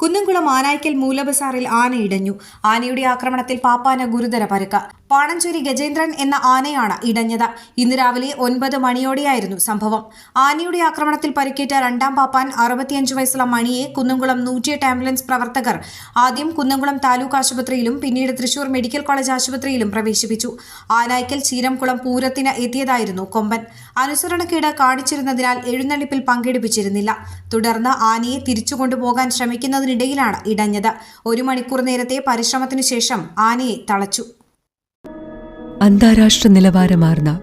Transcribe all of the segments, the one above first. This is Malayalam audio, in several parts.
Kunnamkulam Anaykkal മൂലബസാറിൽ ആന ഇടഞ്ഞു. ആനയുടെ ആക്രമണത്തിൽ പാപ്പാന ഗുരുതര പരുക്ക. പാണഞ്ചേരി ഗജേന്ദ്രൻ എന്ന ആനയാണ് ഇടഞ്ഞത്. ഇന്ന് രാവിലെ ഒൻപത് മണിയോടെയായിരുന്നു സംഭവം. ആനയുടെ ആക്രമണത്തിൽ പരിക്കേറ്റ രണ്ടാം പാപ്പാൻ അറുപത്തിയഞ്ച് വയസ്സുള്ള മണിയെ കുന്നംകുളം നൂറ്റിയെട്ട് ആംബുലൻസ് പ്രവർത്തകർ ആദ്യം കുന്നംകുളം താലൂക്ക് ആശുപത്രിയിലും പിന്നീട് തൃശൂർ മെഡിക്കൽ കോളേജ് ആശുപത്രിയിലും പ്രവേശിപ്പിച്ചു. ആനായ്ക്കൽ ചീരംകുളം പൂരത്തിന് എത്തിയതായിരുന്നു കൊമ്പൻ. അനുസരണക്കേട് കാണിച്ചിരുന്നതിനാൽ എഴുന്നള്ളിപ്പിൽ പങ്കെടുപ്പിച്ചിരുന്നില്ല. തുടർന്ന് ആനയെ തിരിച്ചു കൊണ്ടുപോകാൻ ശ്രമിക്കുന്നതിനിടയിലാണ് ഇടഞ്ഞത്. ഒരു മണിക്കൂർ നേരത്തെ പരിശ്രമത്തിനു ശേഷം ആനയെ തളച്ചു. അന്താരാഷ്ട്ര നിലവാരമാർന്ന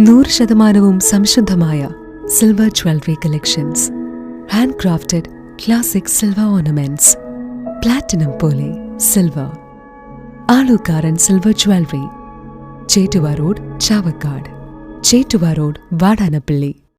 നൂറ് ശതമാനവും സംശുദ്ധമായ silver jewellery collections handcrafted classic silver ornaments platinum പോലെ silver Alukkaran silver jewellery Chettuva road Chavakkad. Chettuva road Vadanappally.